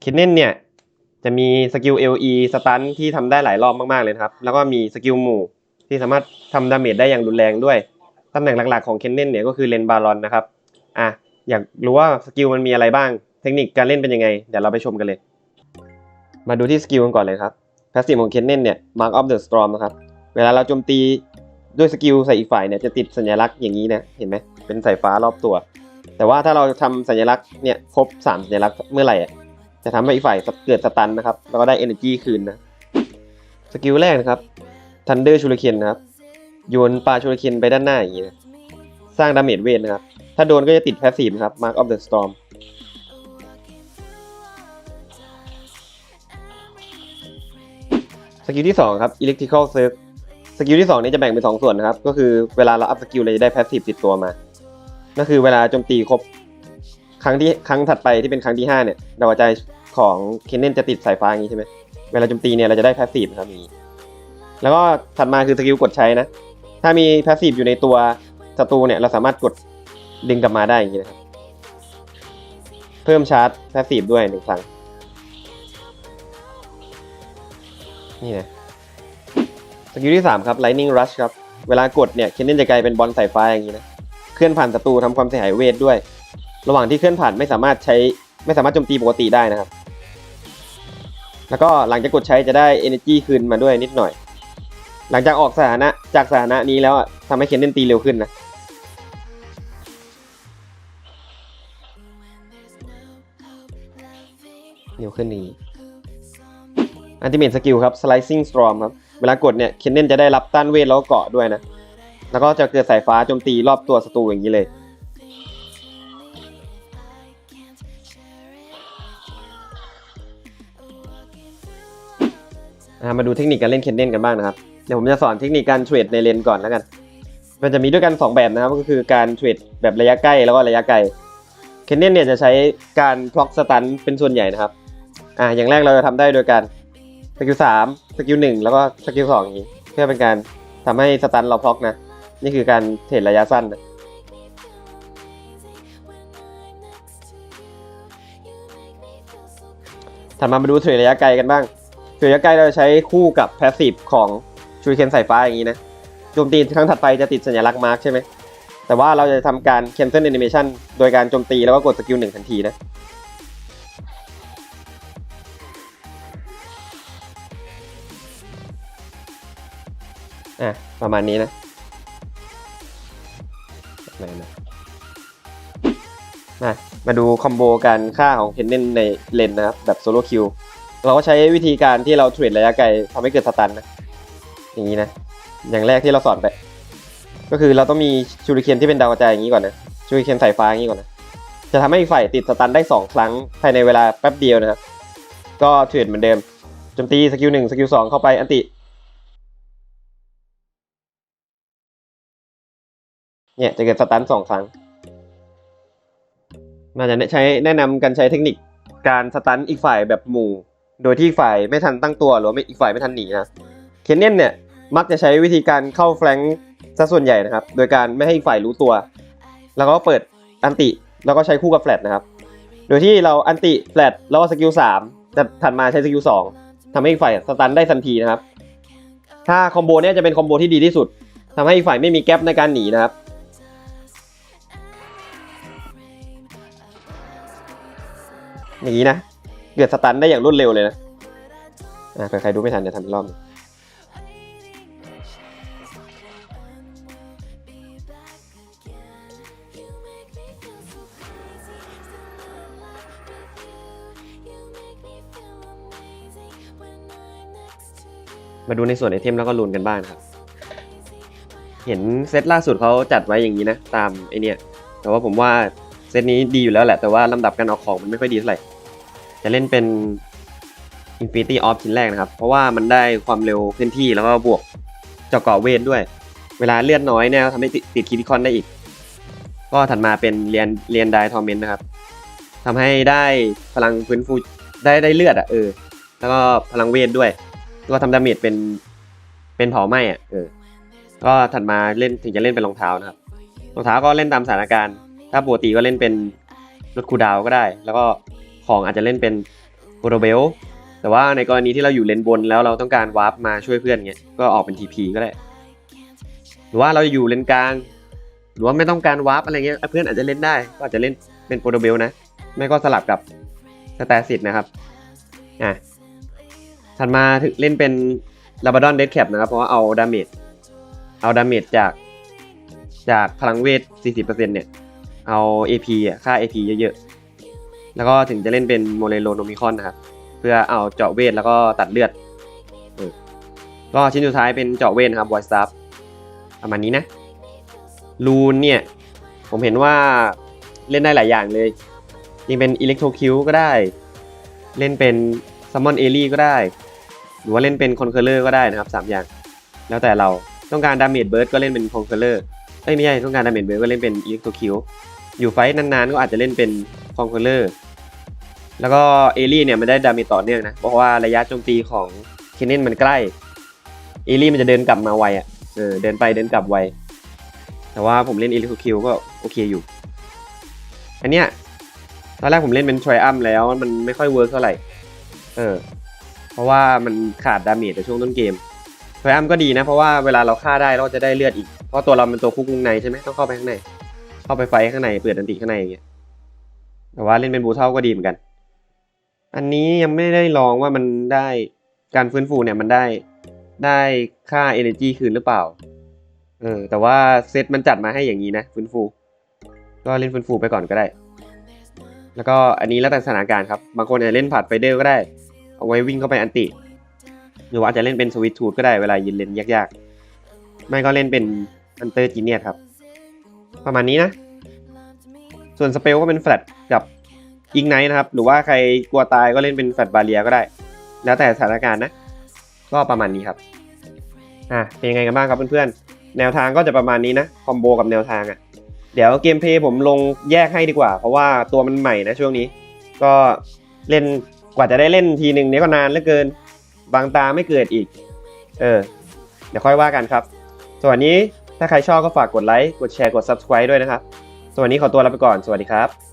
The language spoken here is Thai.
เคนเนนเนี่ยจะมีสกิล LE สตันที่ทำได้หลายรอบมากๆเลยครับ แล้วก็มีสกิลหมู่ที่สามารถทำดาเมจได้อย่างรุนแรงด้วย ตำแหน่งหลักๆของเคนเนนเนี่ยก็คือเลนบารอนนะครับ อะ อยากรู้ว่าสกิลมันมีอะไรบ้าง เทคนิคการเล่นเป็นยังไง เดี๋ยวเราไปชมกันเลย มาดูที่สกิลกันก่อนเลยครับพาสซีฟของเคนเนนเนี่ย Mark of the Storm นะครับ เวลาเราโจมตีด้วยสกิลใส่อีกฝ่ายเนี่ยจะติดสัญลักษณ์อย่างนี้นะ เห็นไหม เป็นสายฟ้ารอบตัว แต่ว่าถ้าเราทำสัญลักษณ์เนี่ยครบสามสัญลักษณ์เมื่อไหร่ จะทำให้อีกฝ่ายเกิดสตันนะครับ แล้วก็ได้ energy คืนนะ สกิลแรกนะครับ Thunder Shuriken นะครับ โยนปลาชูริเคนไปด้านหน้าอย่างนี้นะ สร้างดาเมจเวทนะครับ ถ้าโดนก็จะติดแพสซีฟนะครับ Mark of the Storm สกิลที่ 2 ครับ Electrical Surge สกิลที่ 2 นี้จะแบ่งเป็น 2 ส่วนนะครับ ก็คือเวลาเราอัพสกิลเราจะได้แพสซีฟติดตัวมาก็คือเวลาโจมตีครบ ครั้งที่ครั้งถัดไปที่เป็นครั้งที่ 5 เนี่ยดาวใจของเคนเนนจะติดสายฟ้าอย่างนี้ใช่ไหมเวลาโจมตีเนี่ยเราจะได้แพสซีฟนะครับอย่างนี้แล้วก็ถัดมาคือสกิลกดใช้นะ ถ้ามีแพสซีฟอยู่ในตัวศัตรูเนี่ยเราสามารถกดดึงกลับมาได้อย่างนี้นะครับ เพิ่มชาร์จแพสซีฟด้วยหนึ่งครั้งนี่นะสกิลที่ 3 ครับ Lightning Rush ครับ เวลากดเนี่ยเคนเนนจะกลายเป็นบอลสายฟ้าอย่างนี้นะ เคลื่อนผ่านศัตรูทำความเสียหายเวทด้วย ระหว่างที่เคลื่อนผ่านไม่สามารถใช้ไม่สามารถโจมตีปกติได้นะครับ แล้วก็หลังจากกดใช้จะได้ energy คืนมาด้วยนิดหน่อย หลังจากออกสถานะจากสถานะนี้แล้วทำให้เคนเนนตีเร็วขึ้นนะเร็วขึ้นนี้อันติเมทสกิลครับ slicing storm ครับ เวลากดเนี่ยเคนเนนจะได้รับต้านเวทแล้วก็เกาะด้วยนะ แล้วก็จะเกิดสายฟ้าโจมตีรอบตัวศัตรูอย่างนี้เลย อะมาดูเทคนิคการเล่นเคนเนนกันบ้างนะครับ เดี๋ยวผมจะสอนเทคนิคการเทรดในเลนก่อนแล้วกัน มันจะมีด้วยกัน 2 แบบนะครับ ก็คือการเทรดแบบระยะใกล้แล้วก็ระยะไกล เคนเนนเนี่ยจะใช้การพล็อกสตันเป็นส่วนใหญ่นะครับ อ่า อย่างแรกเราจะทำได้โดยการสกิลสามสกิลหนึ่งแล้วก็สกิลสองอย่างนี้ เพื่อเป็นการทำให้สตันเราพล็อกนะ นี่คือการเทรดระยะสั้นนะถัดมามาดูเทรดระยะไกลกันบ้าง เทรดระยะไกลเราจะใช้คู่กับแพสซีฟของชูริเคนสายฟ้าอย่างนี้นะโจมตีครั้งถัดไปจะติดสัญลักษณ์มาร์กใช่ไหมแต่ว่าเราจะทำการ cancel animation โดยการโจมตีแล้วก็กดสกิลหนึ่งทันทีนะอะประมาณนี้นะไหนนะมามาดูคอมโบการฆ่าของเพนเนนในเลนนะครับ แบบโซโล่คิว เราก็ใช้วิธีการที่เราเทรดระยะไกลทำให้เกิดสตันนะ อย่างนี้นะ อย่างแรกที่เราสอนไป ก็คือเราต้องมีชูริเคนที่เป็นดาวกระจายอย่างนี้ก่อนนะ ชูริเคนสายฟ้าอย่างนี้ก่อนนะ จะทำให้อีกฝ่ายติดสตันได้สองครั้งภายในเวลาแป๊บเดียวนะครับ ก็เทรดเหมือนเดิมโจมตีสกิลหนึ่งสกิลสองเข้าไปอันติ เนี่ยจะเกิดสตันสองครั้งมันจะใช้แนะนำการใช้เทคนิคการสตันอีกฝ่ายแบบหมู่ โดยที่ฝ่ายไม่ทันตั้งตัวหรือว่าไม่อีกฝ่ายไม่ทันหนีนะเคนเนนเนี่ยมักจะใช้วิธีการเข้าแฟลงซะส่วนใหญ่นะครับ โดยการไม่ให้อีกฝ่ายรู้ตัว แล้วก็เปิดอันติแล้วก็ใช้คู่กับแฟลตนะครับ โดยที่เราอันติแฟลตแล้วก็สกิลสามจะถัดมาใช้สกิลสองทำให้อีกฝ่ายสตันได้ทันทีนะครับ ถ้าคอมโบเนี้ยจะเป็นคอมโบที่ดีที่สุดทำให้อีกฝ่ายไม่มีแกลบในการหนีนะครับอย่างนี้นะ เกิดสตันได้อย่างรวดเร็วเลยนะอ่าเผื่อใครดูไม่ทันจะทำอีกรอบนึ่งมาดูในส่วนไอเทมแล้วก็ลูนกันบ้างครับ เห็นเซตล่าสุดเขาจัดไว้อย่างนี้นะ ตามไอเนี่ย แต่ว่าผมว่าเซตนี้ดีอยู่แล้วแหละ แต่ว่าลำดับการออกของมันไม่ค่อยดีเท่าไหร่ จะเล่นเป็น Infinity Off ชิ้นแรกนะครับ เพราะว่ามันได้ความเร็วเคลื่อนที่แล้วก็บวกเจาะเกาะเวทด้วย เวลาเลือดน้อยเนี่ยทำให้ติดคิดิคอนได้อีก ก็ถัดมาเป็นเรียนเรียนไดทอร์เมนต์นะครับทำให้ได้พลังฟื้นฟูได้ได้เลือดอะเออ แล้วก็พลังเวทด้วยก็ทำดาเมจเป็นเป็นเผาไหม้อะเออ ก็ถัดมาเล่นถึงจะเล่นเป็นรองเท้านะครับ รองเท้าก็เล่นตามสถานการณ์ ถ้าปกติก็เล่นเป็นรถคูดาวก็ได้ แล้วก็ ของอาจจะเล่นเป็นโปรโตเบลแต่ว่าในกรณีที่เราอยู่เลนบนแล้วเราต้องการวาร์ปมาช่วยเพื่อนเงี้ยก็ออกเป็น TP ก็ได้หรือว่าเราอยู่เลนกลาง หรือว่าไม่ต้องการวาร์ปอะไรเงี้ยเพื่อนอาจจะเล่นได้ก็อาจจะเล่นเป็นโปรโตเบลนะ ไม่ก็สลับกับสแตซิตนะครับอะถัดมาถึงเล่นเป็นลาบาดอนเดดแคปนะครับ เพราะว่าเอาดาเมจเอาดาเมจจากจากพลังเวท 40%เนี่ย เอา AP อะ ค่า AP เยอะๆ แล้วก็ถึงจะเล่นเป็นโมเลโลโนมิคอนนะครับ เพื่อเอาเจาะเวทแล้วก็ตัดเลือดก็ชิ้นสุดท้ายเป็นเจาะเวทนะครับไวสตาร์ประมาณนี้นะลูนเนี่ย ผมเห็นว่าเล่นได้หลายอย่างเลยยิงเป็นอิเล็กโทรคิวก็ได้ เล่นเป็นซัมมอนเอลี่ก็ได้ หรือว่าเล่นเป็นคอนเคอร์เลอร์ก็ได้นะครับสามอย่าง แล้วแต่เราต้องการดาเมจเบิร์ดก็เล่นเป็นคอนเคอร์เลอร์ไม่ใช่ต้องการดาเมจเบิร์ดก็เล่นเป็นอิเล็กโทรคิวอยู่ไฟท์นานๆก็อาจจะเล่นเป็น อนเคอร์เลอร์แล้วก็เอลี่เนี่ยมันได้ดาเมจต่อเนื่องนะ เพราะว่าระยะโจมตีของเคนเนนมันใกล้ เอลี่มันจะเดินกลับมาไวอะเออเดินไปเดินกลับไว แต่ว่าผมเล่นเอลิคคิวก็โอเคอยู่ อันเนี้ยตอนแรกผมเล่นเป็นทริอัมแล้วมันไม่ค่อยเวิร์กเท่าไหร่ เออ เพราะว่ามันขาดดาเมจในช่วงต้นเกมทริอัมก็ดีนะ เพราะว่าเวลาเราฆ่าได้เราจะได้เลือดอีก เพราะตัวเราเป็นตัวคุกวงในใช่ไหมต้องเข้าไปข้างใน เข้าไปไฟข้างในเปิดดันติข้างในอย่างเงี้ย แต่ว่าเล่นเป็นบูเทลก็ดีเหมือนกัน อันนี้ยังไม่ได้ลองว่ามันได้การฟื้นฟูเนี่ยมันได้ได้ค่า energy คืนหรือเปล่า เออ แต่ว่าเซตมันจัดมาให้อย่างนี้นะ ฟื้นฟู ก็เล่นฟื้นฟูไปก่อนก็ได้ แล้วก็อันนี้แล้วแต่สถานการณ์ครับ บางคนอาจจะเล่นผัดไฟเดอร์ก็ได้ เอาไว้วิ่งเข้าไปอันติ หรือว่าอาจจะเล่นเป็นสวิตทูดก็ได้เวลายินเล่นยากๆ ไม่ก็เล่นเป็นอันเตอร์จีเนียครับ ประมาณนี้นะ ส่วนสเปลก็เป็นแฟลตกับอิงไนท์นะครับ หรือว่าใครกลัวตายก็เล่นเป็นแฟลตบาเรียก็ได้ แล้วแต่สถานการณ์นะ ก็ประมาณนี้ครับ อะ เป็นยังไงกันบ้างครับเพื่อนๆ แนวทางก็จะประมาณนี้นะ คอมโบกับแนวทางอะ่ะ เดี๋ยวเกมเพย์ผมลงแยกให้ดีกว่า เพราะว่าตัวมันใหม่นะช่วงนี้ ก็เล่นกว่าจะได้เล่นทีหนึ่งเนี้ยก็นานเหลือเกิน บางตาไม่เกิดอีก เออ เดี๋ยวค่อยว่ากันครับส่วนวันนี้ถ้าใครชอบก็ฝากกดไลค์ กดแชร์ กด subscribe ด้วยนะครับ ส่วนวันนี้ขอตัวลาไปก่อน สวัสดีครับ